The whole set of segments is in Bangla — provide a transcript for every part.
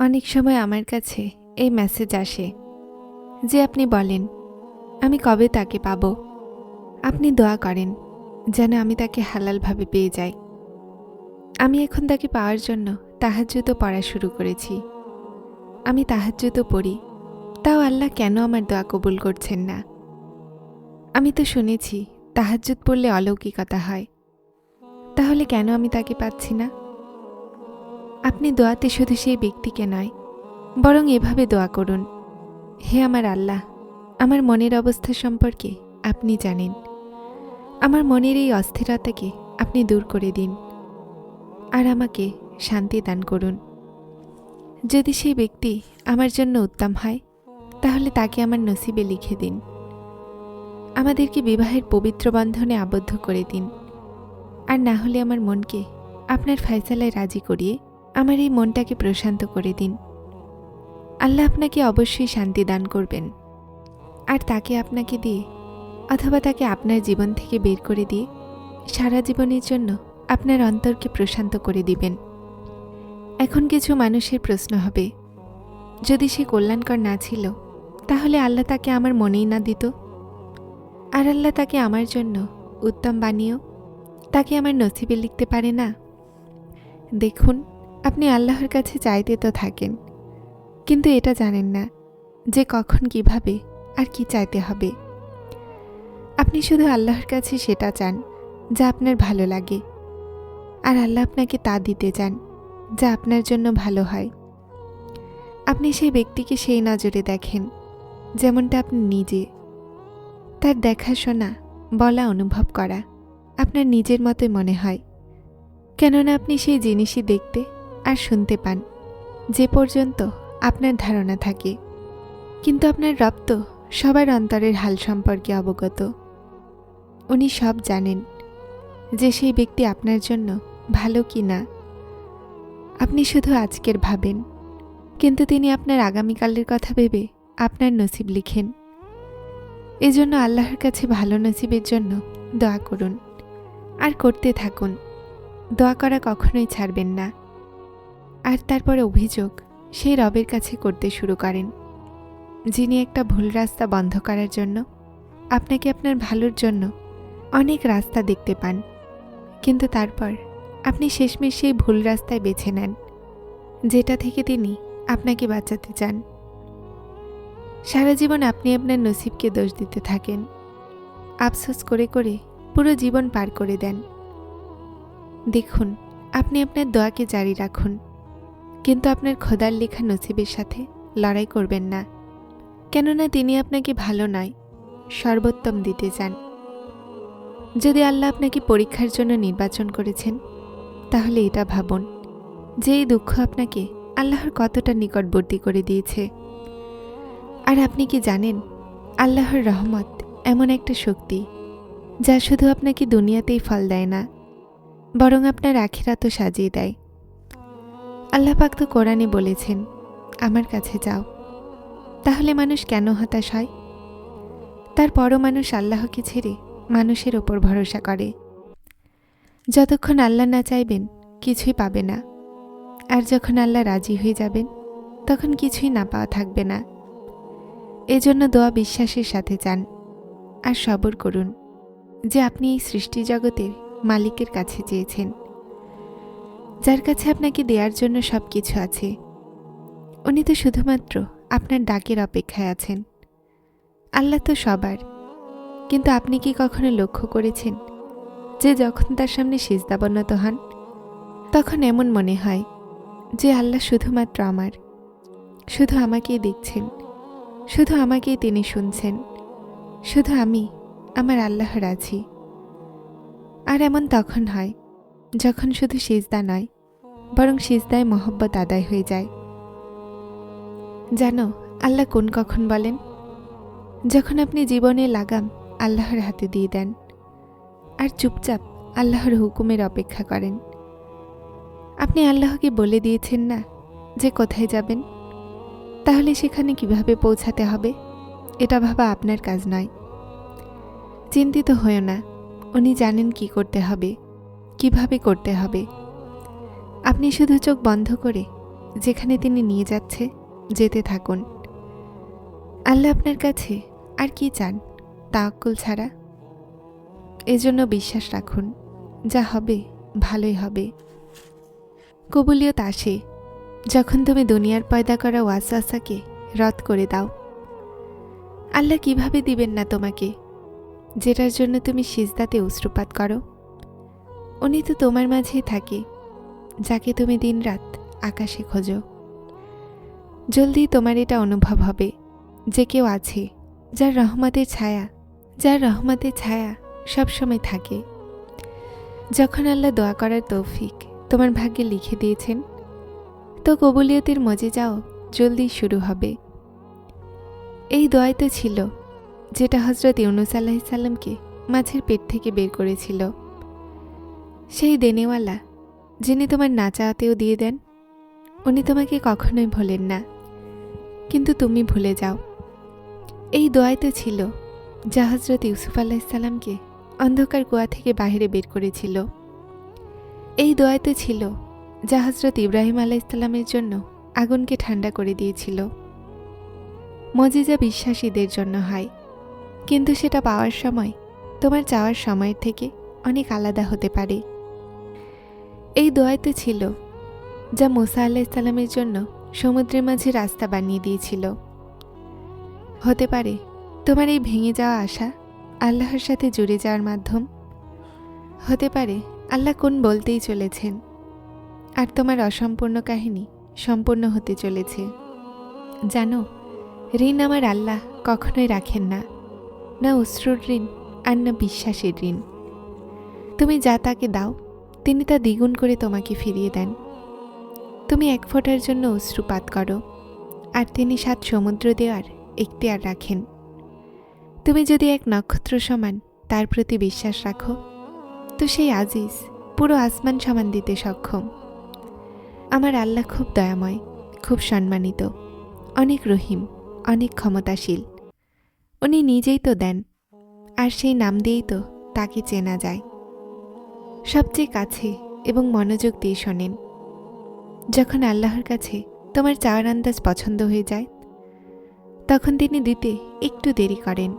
অনেক সময় আমার কাছে এই মেসেজ আসে যে আপনি বলেন, আমি কবে তাকে পাব? আপনি দোয়া করেন যেন আমি তাকে হালালভাবে পেয়ে যাই। আমি এখন তাকে পাওয়ার জন্য তাহাজ্জুদ পড়া শুরু করেছি। আমি তাহাজ্জুদ পড়ি, তাও আল্লাহ কেন আমার দোয়া কবুল করছেন না? আমি তো শুনেছি তাহাজ্জুদ পড়লে অলৌকিকতা হয়। তাহলে কেন আমি তাকে পাচ্ছি না? আপনি দোয়াতে শুধু সেই ব্যক্তিকে নয়, বরং এভাবে দোয়া করুন। হে আমার আল্লাহ, আমার মনের অবস্থা সম্পর্কে আপনি জানেন। আমার মনের এই অস্থিরতাকে আপনি দূর করে দিন আর আমাকে শান্তি দান করুন। যদি সেই ব্যক্তি আমার জন্য উত্তম হয়, তাহলে তাকে আমার নসিবে লিখে দিন। আমাদেরকে বিবাহের পবিত্র বন্ধনে আবদ্ধ করে দিন। আর না হলে আমার মনকে আপনার ফয়সালায় রাজি করিয়ে আমার এই মনটাকে প্রশান্ত করে দিন। আল্লাহ আপনাকে অবশ্যই শান্তি দান করবেন। আর তাকে আপনাকে দিয়ে অথবা তাকে আপনার জীবন থেকে বের করে দিয়ে সারা জীবনের জন্য আপনার অন্তরকে প্রশান্ত করে দিবেন। এখন কিছু মানুষের প্রশ্ন হবে, যদি সে কল্যাণকর না ছিল, তাহলে আল্লাহ তাকে আমার মনেই না দিত? আর আল্লাহ তাকে আমার জন্য উত্তম বানিয়েও তাকে আমার নসিবে লিখতে পারে না? দেখুন আপনি আল্লাহর কাছে চাইতে তো থাকেন, কিন্তু এটা জানেন না যে কখন কীভাবে আর কি চাইতে হবে। আপনি শুধু আল্লাহর কাছে সেটা চান যা আপনার ভালো লাগে, আর আল্লাহ আপনাকে তা দিতে চান যা আপনার জন্য ভালো হয়। আপনি সেই ব্যক্তিকে সেই নজরে দেখেন, যেমনটা আপনি নিজে। তার দেখাশোনা, বলা, অনুভব করা আপনার নিজের মতোই মনে হয়, কেননা আপনি সেই জিনিসই দেখতে আর শুনতে পান। যে পর্যন্ত আপনার ধারণা থাকে। কিন্তু আপনার রব তো সবার অন্তরের হাল সম্পর্কে অবগত। উনি সব জানেন যে সেই ব্যক্তি আপনার জন্য ভালো কি না। আপনি শুধু আজকের ভাবেন। কিন্তু তিনি আপনার আগামীকালের কথা ভেবে আপনার নসিব লিখেন। এজন্য আল্লাহর কাছে ভালো নসিবের জন্য দোয়া করুন। আর করতে থাকুন। দোয়া করা কখনোই ছাড়বেন না। আর তারপর অভিযোগ সেই রবের কাছে করতে শুরু করেন। যিনি একটা ভুল রাস্তা বন্ধ করার জন্য, আপনাকে আপনার ভালোর জন্য অনেক রাস্তা দেখতে পান। কিন্তু তারপর আপনি শেষমেশ সেই ভুল রাস্তায় বেছে নেন, যেটা থেকে তিনি আপনাকে বাঁচাতে চান। সারা জীবন আপনি আপনার নসিবকে দোষ দিতে থাকেন। আফসোস করে করে পুরো জীবন পার করে দেন। দেখুন, আপনি আপনার দোয়াকে জারি রাখুন। কিন্তু আপনার খোদার লেখা নসিবের সাথে লড়াই করবেন না। কেননা তিনি আপনাকে ভালো নয়, সর্বোত্তম দিতে চান। যদি আল্লাহ আপনাকে পরীক্ষার জন্য নির্বাচন করেছেন, তাহলে এটা ভাবুন যে এই দুঃখ আপনাকে আল্লাহর কতটা নিকটবর্তী করে দিয়েছে। আর আপনি কি জানেন, আল্লাহর রহমত এমন একটা শক্তি যা শুধু আপনাকে দুনিয়াতেই ফল দেয় না, বরং আপনার আখিরাতও সাজিয়ে দেয়। আল্লাহ পাক তো কোরআনে বলেছেন, আমার কাছে যাও। তাহলে মানুষ কেন হতাশ হয়? তার তারপরও মানুষ আল্লাহকে ছেড়ে মানুষের ওপর ভরসা করে। যতক্ষণ আল্লাহ না চাইবেন, কিছুই পাবে না। আর যখন আল্লাহ রাজি হয়ে যাবেন, তখন কিছুই না পাওয়া থাকবে না। এজন্য দোয়া বিশ্বাসের সাথে চান আর সবর করুন যে আপনি এই সৃষ্টি জগতের মালিকের কাছে চেয়েছেন। যার কাছে আপনাকে দেওয়ার জন্য সব কিছু আছে। উনি তো শুধুমাত্র আপনার ডাকের অপেক্ষায় আছেন। আল্লাহ তো সবার। কিন্তু আপনি কি কখনো লক্ষ্য করেছেন যে যখন তার সামনে সিজদাবনত হন, তখন এমন মনে হয় যে আল্লাহ শুধুমাত্র আমার। শুধু আমাকেই দেখছেন। শুধু আমাকেই তিনি শুনছেন। শুধু আমি, আমার আল্লাহর আছি আর এমন তখন হয় যখন শুধু সিজদা নয়, বরং সিজদায় মহব্বত আদায় হয়ে যায়। জানো, আল্লাহ কোন কখন বলেন? যখন আপনি জীবনে লাগাম আল্লাহর হাতে দিয়ে দেন, আর চুপচাপ আল্লাহর হুকুমের অপেক্ষা করেন। আপনি আল্লাহকে বলে দিয়েছেন না যে কোথায় যাবেন? তাহলে সেখানে কীভাবে পৌঁছাতে হবে? এটা ভাবা আপনার কাজ নয়। চিন্তিত হয়েও না, উনি জানেন কি করতে হবে। কীভাবে করতে হবে? আপনি শুধু চোখ বন্ধ করে যেখানে তিনি নিয়ে যাচ্ছে, যেতে থাকুন। আল্লাহ আপনার কাছে আর কি চান তাওয়াক্কুল ছাড়া? এজন্য বিশ্বাস রাখুন, যা হবে ভালোই হবে। কবুলিয়ত আসে যখন তুমি দুনিয়ার পয়দা করা ওয়াসওয়াসাকে রদ করে দাও। আল্লাহ কীভাবে দিবেন না তোমাকে? যেটার জন্য তুমি সিজদাতে অশ্রুপাত করো। উনি তো তোমার মাঝেই থাকে। যাকে তুমি দিনরাত আকাশে খোঁজো। জলদি তোমার এটা অনুভব হবে যে কেউ আছে, যার রহমতের ছায়া, যার রহমতের ছায়া সবসময় থাকে। যখন আল্লাহ দোয়া করার তৌফিক তোমার ভাগ্যে লিখে দিয়েছেন, তো কবুলিয়তের মজে যাও জলদি শুরু হবে। এই দোয়াই তো ছিল, যেটা হজরত ইউনুস আলাহিসাল্লামকে মাছের পেট থেকে বের করেছিল। সেই দেনেওয়ালা, যিনি তোমার না চাওয়াতেও দিয়ে দেন, উনি তোমাকে কখনোই ভোলেন না। কিন্তু তুমি ভুলে যাও। এই দোয়াই তো ছিল, যা হজরত ইউসুফ আলাহিসাল্লামকে অন্ধকার কুয়া থেকে বাইরে বের করেছিল। এই দোয়াই তো ছিল, যা হজরত ইব্রাহিম আলাইসাল্লামের জন্য আগুনকে ঠান্ডা করে দিয়েছিল। মজিজা বিশ্বাসীদের জন্য হয়, কিন্তু সেটা পাওয়ার সময়, তোমার চাওয়ার সময়ের থেকে অনেক আলাদা হতে পারে। এই দোয়াই তো ছিল, যা মোসা আলাইসাল্লামের জন্য সমুদ্রের মাঝে রাস্তা বানিয়ে দিয়েছিল। হতে পারে তোমার এই ভেঙে যাওয়া আশা আল্লাহর সাথে জুড়ে যাওয়ার মাধ্যম? হতে পারে আল্লাহ কোন বলতেই চলেছেন, আর তোমার অসম্পূর্ণ কাহিনী সম্পূর্ণ হতে চলেছে। জানো, ঋণ আমার আল্লাহ কখনোই রাখেন না না অশ্রুর ঋণ আর না বিশ্বাসের ঋণ। তুমি যা তাকে দাও তিনি তা দ্বিগুণ করে তোমাকে ফিরিয়ে দেন। তুমি এক ফোঁটার জন্য অশ্রুপাত করো, আর তিনি সাত সমুদ্র দেওয়ার এখতিয়ার রাখেন। তুমি যদি এক নক্ষত্র সমান, তার প্রতি বিশ্বাস রাখো, তো সেই আজিজ পুরো আসমান সমান দিতে সক্ষম। আমার আল্লাহ খুব দয়াময়, খুব সম্মানিত, অনেক রহিম, অনেক ক্ষমতাশীল। উনি নিজেই তো দেন, আর সেই নাম দিয়েই তো তাকে চেনা যায়। সবচেয়ে কাছে এবং মনোযোগ দিয়ে শোনেন। যখন আল্লাহর কাছে তোমার চাওয়ার আন্দাজ পছন্দ হয়ে যায়, তখন তিনি দিতে একটু দেরি করেন,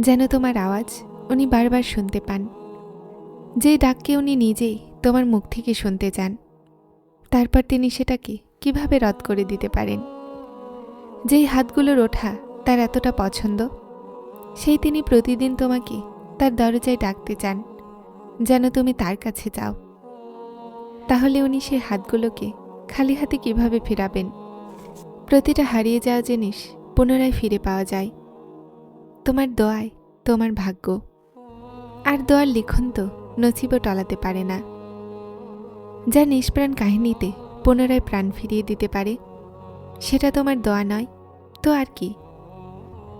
যেন তোমার আওয়াজ উনি বারবার শুনতে পান। যে ডাককে উনি নিজেই তোমার মুখ থেকে শুনতে চান, তারপর তিনি সেটাকে কীভাবে রদ করে দিতে পারেন? যেই হাতগুলোর ওঠা তার এতটা পছন্দ, সেই তিনি প্রতিদিন তোমাকে তার দরজায় ডাকতে চান। যেন তুমি তার কাছে যাও। তাহলে উনি সেই হাতগুলোকে খালি হাতে কীভাবে ফেরাবেন? প্রতিটা হারিয়ে যাওয়া জিনিস পুনরায় ফিরে পাওয়া যায়। তোমার দোয়ায় তোমার ভাগ্য। আর দোয়ার লিখন তো নছিবও টলাতে পারে না। যা নিষ্প্রাণ কাহিনীতে পুনরায় প্রাণ ফিরিয়ে দিতে পারে, সেটা তোমার দোয়া নয়, তো আর কি?